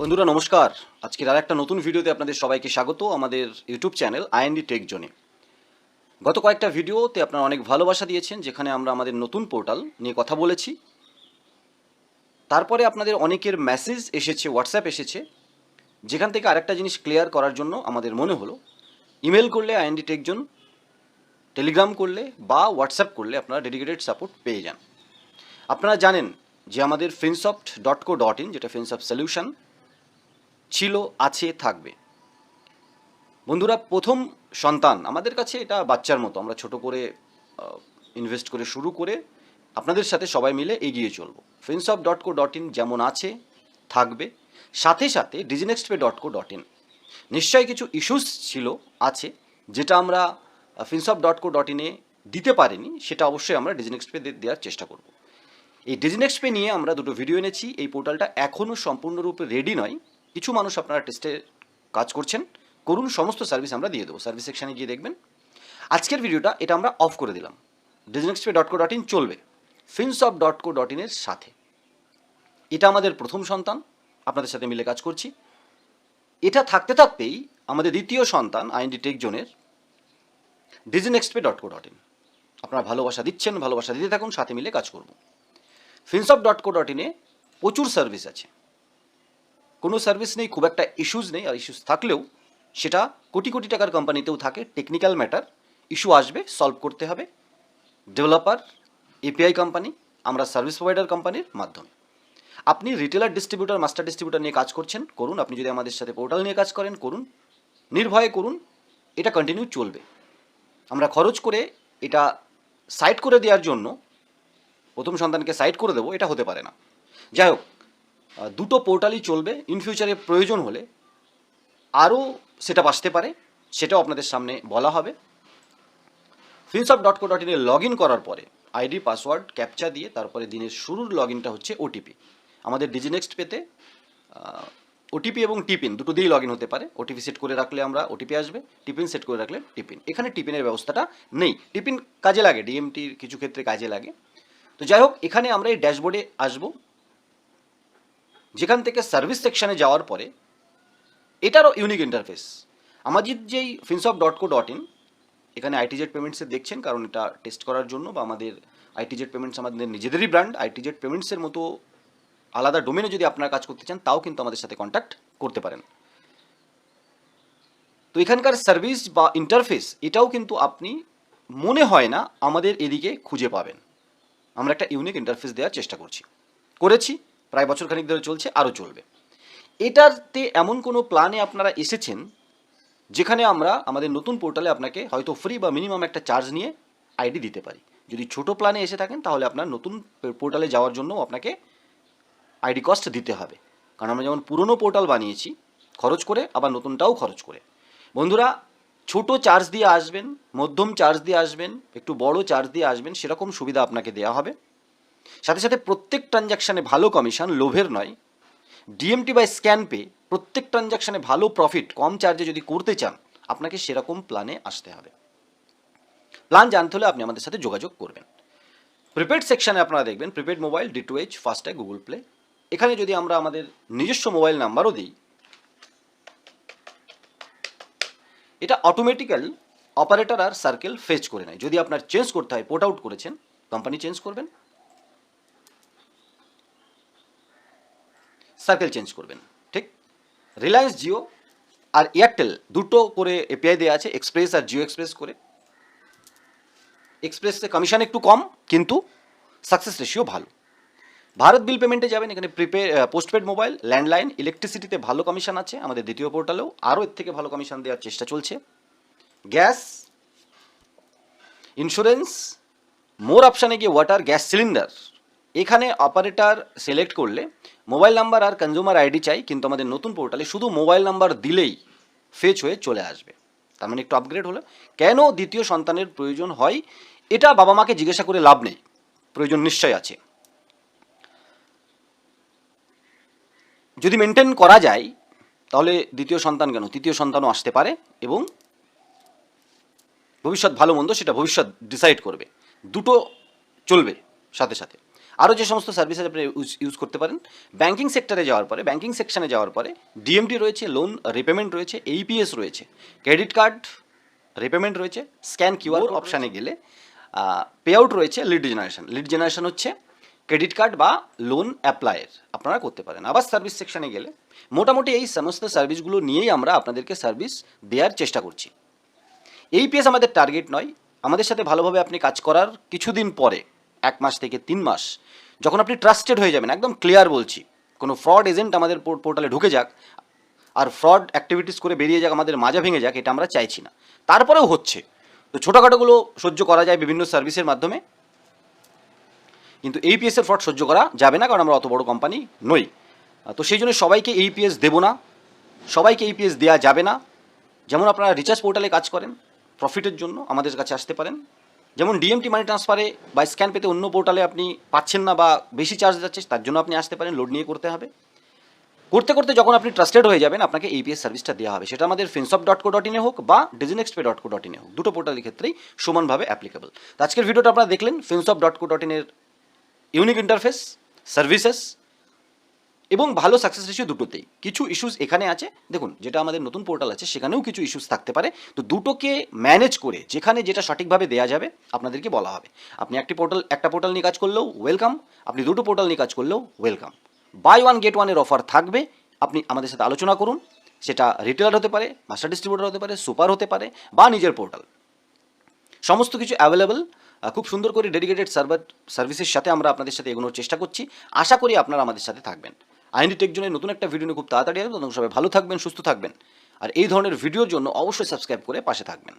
বন্ধুরা, নমস্কার। আজকের আর একটা নতুন ভিডিওতে আপনাদের সবাইকে স্বাগত আমাদের ইউটিউব চ্যানেল আইএনডি টেক জোনে গত কয়েকটা ভিডিওতে আপনারা অনেক ভালোবাসা দিয়েছেন, যেখানে আমরা আমাদের নতুন পোর্টাল নিয়ে কথা বলেছি। তারপরে আপনাদের অনেকের মেসেজ এসেছে হোয়াটসঅ্যাপ এসেছে, যেখান থেকে আরেকটা জিনিস ক্লিয়ার করার জন্য আমাদের মনে হলো ইমেল করলে আইএনডি টেক জোন টেলিগ্রাম করলে বা হোয়াটসঅ্যাপ করলে আপনারা ডেডিকেটেড সাপোর্ট পেয়ে যান। আপনারা জানেন যে আমাদের Finsoft dot co dot in যেটা ফিনসফট সলিউশন ছিল, আছে, থাকবে। বন্ধুরা, প্রথম সন্তান, আমাদের কাছে এটা বাচ্চার মতো। আমরা ছোট করে ইনভেস্ট করে শুরু করে আপনাদের সাথে সবাই মিলে এগিয়ে চলবো। Finsoft dot co dot in যেমন আছে, থাকবে। সাথে সাথে Diginext pay dot co dot in নিশ্চয়ই কিছু ইস্যুস ছিল, আছে, যেটা আমরা ফিনসফ ডট কো ডট ইনে দিতে পারিনি, সেটা অবশ্যই আমরা ডিজিনেক্সট পে দেওয়ার চেষ্টা করব। এই ডিজিনেক্সট পে নিয়ে আমরা দুটো ভিডিও এনেছি। এই পোর্টালটা এখনও সম্পূর্ণরূপে রেডি নয়। কিছু মানুষ আপনারা টেস্টে কাজ করছেন। করুন, সমস্ত সার্ভিস আমরা দিয়ে দেবো। সার্ভিস সেকশানে গিয়ে দেখবেন। আজকের ভিডিওটা এটা আমরা অফ করে দিলাম। Diginext pay dot co dot in চলবে ফিনসফ ডট কো ডট ইনের সাথে। এটা আমাদের প্রথম সন্তান। আপনাদের সাথে মিলে কাজ করছি। এটা থাকতে থাকতেই আমাদের দ্বিতীয় সন্তান আইএনডি টেক জোনের Diginext pay dot co dot in আপনারা ভালোবাসা দিচ্ছেন, ভালোবাসা দিতে থাকুন, সাথে মিলে কাজ করব। ফিনসফ ডট কো ডট ইনে প্রচুর সার্ভিস আছে। কোনো সার্ভিস নেই, খুব একটা ইস্যুস নেই, আর ইস্যুস থাকলেও সেটা কোটি কোটি টাকার কোম্পানিতেও থাকে। টেকনিক্যাল ম্যাটার ইস্যু আসবে সলভ করতে হবে। ডেভেলপার এপিআই কোম্পানি আমরা সার্ভিস প্রোভাইডার কোম্পানির মাধ্যমে। আপনি রিটেলার ডিস্ট্রিবিউটার মাস্টার ডিস্ট্রিবিউটার নিয়ে কাজ করছেন, করুন। আপনি যদি আমাদের সাথে পোর্টাল নিয়ে কাজ করেন, করুন। নির্ভয়ে করুন, এটা কন্টিনিউ চলবে। আমরা খরচ করে এটা সাইট করে দেওয়ার জন্য, প্রথম সন্তানকে সাইট করে দেবো, এটা হতে পারে না। যাই হোক দুটো পোর্টালই চলবে। ইন ফিউচারে প্রয়োজন হলে আরও সেটা আসতে পারে, সেটাও আপনাদের সামনে বলা হবে। ফিনসপ ডট কো ডট ইনে লগ ইন করার পরে আইডি পাসওয়ার্ড ক্যাপচা দিয়ে তারপরে দিনের শুরুর লগ ইনটা হচ্ছে ওটিপি আমাদের ডিজিনেক্সট পেতে ওটিপি এবং টিপিন দুটো দিয়েই লগ ইন হতে পারে। ওটিপি সেট করে রাখলে আমরা ওটিপি আসবে টিপিন সেট করে রাখলে টিপিন এখানে টিপিনের ব্যবস্থাটা নেই। টিপিন কাজে লাগে ডিএমটির কিছু ক্ষেত্রে কাজে লাগে। তো যাই হোক, এখানে আমরা এই ড্যাশবোর্ডে আসব। যেখান থেকে সার্ভিস সেকশনে যাওয়ার পরে, এটারও ইউনিক ইন্টারফেস আমাদের যেই Finsoft dot co dot in এখানে আইটিজেড পেমেন্টসে দেখছেন, কারণ এটা টেস্ট করার জন্য বা আমাদের আইটিজেড পেমেন্টস আমাদের নিজেদেরই ব্র্যান্ড আইটিজেড পেমেন্টসের মতো আলাদা ডোমেনে যদি আপনারা কাজ করতে চান, তাও কিন্তু আমাদের সাথে কন্ট্যাক্ট করতে পারেন। তো এখানকার সার্ভিস বা ইন্টারফেস এটাও কিন্তু আপনি মনে হয় না আমাদের এদিকে খুঁজে পাবেন। আমরা একটা ইউনিক ইন্টারফেস দেওয়ার চেষ্টা করছি। করেছি। প্রায় বছর খানিক ধরে চলছে, আরও চলবে। এটাতে এমন কোনো প্ল্যানে আপনারা এসেছেন যেখানে আমরা আমাদের নতুন পোর্টালে আপনাকে হয়তো ফ্রি বা মিনিমাম একটা চার্জ নিয়ে আইডি দিতে পারি। যদি ছোট প্ল্যানে এসে থাকেন, তাহলে আপনার নতুন পোর্টালে যাওয়ার জন্য আপনাকে আইডি কস্ট দিতে হবে। কারণ আমরা যেমন পুরনো পোর্টাল বানিয়েছি, খরচ করে, আবার নতুনটাও খরচ করে। বন্ধুরা, ছোট চার্জ দিয়ে আসবেন, মধ্যম চার্জ দিয়ে আসবেন, একটু বড় চার্জ দিয়ে আসবেন, সেরকম সুবিধা আপনাকে দেওয়া হবে। সাথে সাথে প্রত্যেক ট্রানজ্যাকশানে ভালো কমিশন লোভের নয়। ডিএমটি বাই স্ক্যান পে প্রত্যেক ট্রানজ্যাকশানে ভালো প্রফিট কম চার্জে যদি করতে চান, আপনাকে সেরকম প্ল্যানে আসতে হবে। প্ল্যান জানতে হলে আপনি আমাদের সাথে যোগাযোগ করবেন। প্রিপেড সেকশানে আপনারা দেখবেন prepaid mobile DTH FASTag Google play এখানে যদি আমরা আমাদের নিজস্ব মোবাইল নাম্বারও দিই, এটা অটোমেটিক্যাল অপারেটর আর সার্কেল ফেচ করে নেয়। যদি আপনার চেঞ্জ করতে হয় পোর্ট আউট করেছেন কোম্পানি চেঞ্জ করবেন। সার্কেল চেঞ্জ করবেন, ঠিক? রিলায়েন্স জিও আর এয়ারটেল দুটো করে এপিআই দেওয়া আছে এক্সপ্রেস আর জিও এক্সপ্রেস করে। এক্সপ্রেসে কমিশন একটু কম, কিন্তু সাকসেস রেশিও ভালো। ভারত বিল পেমেন্টে যাবেন, এখানে প্রিপে পোস্টপেড মোবাইল ল্যান্ডলাইন ইলেকট্রিসিটিতে ভালো কমিশন আছে, আমাদের দ্বিতীয় পোর্টালেও আরও এর থেকে ভালো কমিশন দেওয়ার চেষ্টা চলছে। গ্যাস ইন্স্যুরেন্স মোর অপশানে গিয়ে ওয়াটার গ্যাস সিলিন্ডার এখানে অপারেটর সিলেক্ট করলে মোবাইল নাম্বার আর কনজিউমার আইডি চাই, কিন্তু আমাদের নতুন পোর্টালে শুধু মোবাইল নাম্বার দিলেই ফেচ হয়ে চলে আসবে। তার মানে একটু আপগ্রেড হলো। কেন দ্বিতীয় সন্তানের প্রয়োজন হয়? এটা বাবা মাকে জিজ্ঞাসা করে লাভ নেই। প্রয়োজন নিশ্চয় আছে। যদি মেনটেন করা যায়, তাহলে দ্বিতীয় সন্তান কেন? তৃতীয় সন্তানও আসতে পারে এবং ভবিষ্যৎ ভালো মন্দ সেটা ভবিষ্যৎ ডিসাইড করবে। দুটো চলবে সাথে সাথে। আরও যে সমস্ত সার্ভিস আছে আপনি ইউজ করতে পারেন ব্যাঙ্কিং সেক্টরে যাওয়ার পরে ব্যাঙ্কিং সেকশনে যাওয়ার পরে ডিএমটি রয়েছে লোন রিপেমেন্ট রয়েছে এইপিএস রয়েছে ক্রেডিট কার্ড রিপেমেন্ট রয়েছে স্ক্যান কিউআর অপশানে গেলে পে আউট রয়েছে লিড জেনারেশন লিড জেনারেশন হচ্ছে ক্রেডিট কার্ড বা লোন অ্যাপ্লাইয়ের আপনারা করতে পারেন। আবার সার্ভিস সেকশনে গেলে মোটামুটি এই সমস্ত সার্ভিসগুলো নিয়েই আমরা আপনাদেরকে সার্ভিস দেওয়ার চেষ্টা করছি। এইপিএস আমাদের টার্গেট নয়। আমাদের সাথে ভালোভাবে আপনি কাজ করার কিছুদিন পরে এক মাস থেকে তিন মাস, যখন আপনি ট্রাস্টেড হয়ে যাবেন, একদম ক্লিয়ার বলছি, কোনো ফ্রড এজেন্ট আমাদের পোর্টালে ঢুকে যাক, আর ফ্রড অ্যাক্টিভিটিস করে বেরিয়ে যাক, আমাদের মাজা ভেঙে যাক, এটা আমরা চাইছি না। তারপরেও হচ্ছে, তো ছোটোখাটোগুলো সহ্য করা যায় বিভিন্ন সার্ভিসের মাধ্যমে, কিন্তু এইপিএস এর ফ্রড সহ্য করা যাবে না, কারণ আমরা অত বড় কোম্পানি নই। তো সেই জন্য সবাইকে এইপিএস দেবো না, সবাইকে এইপিএস দেওয়া যাবে না। যেমন আপনারা রিচার্জ পোর্টালে কাজ করেন প্রফিটের জন্য আমাদের কাছে আসতে পারেন। যেমন ডিএমটি মানি ট্রান্সফারে বা স্ক্যান পেতে অন্য পোর্টালে আপনি পাচ্ছেন না বা বেশি চার্জ যাচ্ছে, তার জন্য আপনি আসতে পারেন লোড নিয়ে করতে হবে। করতে করতে যখন আপনি ট্রাস্টেড হয়ে যাবেন, আপনাকে এইপিএস সার্ভিসটা দেওয়া হবে। সেটা আমাদের ফিনসপ ডট কো ডট ইনে হোক বা Diginext pay dot co dot ইনে হোক। দুটো পোর্টালের ক্ষেত্রেই সমানভাবে অ্যাপ্লিকেবল আজকের ভিডিওটা আপনারা দেখলেন ফিনসপ ডট কো ডট ইনের ইউনিক ইন্টারফেস সার্ভিসেস এবং ভালো সাকসেস রেশিও দুটোতেই। কিছু ইস্যুস এখানে আছে, দেখুন, যেটা আমাদের নতুন পোর্টাল আছে, সেখানেও কিছু ইস্যুস থাকতে পারে। তো দুটোকে ম্যানেজ করে, যেখানে যেটা সঠিকভাবে দেওয়া যাবে, আপনাদেরকে বলা হবে। আপনি একটি পোর্টাল একটা পোর্টাল নিয়ে কাজ করলেও ওয়েলকাম আপনি দুটো পোর্টাল নিয়ে কাজ করলেও ওয়েলকাম বাই ওয়ান গেট ওয়ানের অফার থাকবে, আপনি আমাদের সাথে আলোচনা করুন, সেটা রিটেলার হতে পারে মাস্টার ডিস্ট্রিবিউটার হতে পারে সুপার হতে পারে, বা নিজের পোর্টাল সমস্ত কিছু অ্যাভেলেবল খুব সুন্দর করে ডেডিকেটেড সার্ভার সার্ভিসের সাথে আমরা আপনাদের সাথে এগোনোর চেষ্টা করছি। আশা করি আপনারা আমাদের সাথে থাকবেন। আইনি টেকজনের নতুন একটা ভিডিও নিয়ে খুব তাড়াতাড়ি আসবে। তখন সবাই ভালো থাকবেন, সুস্থ থাকবেন। আর এই ধরনের ভিডিওর জন্য অবশ্যই সাবস্ক্রাইব করে পাশে থাকবেন।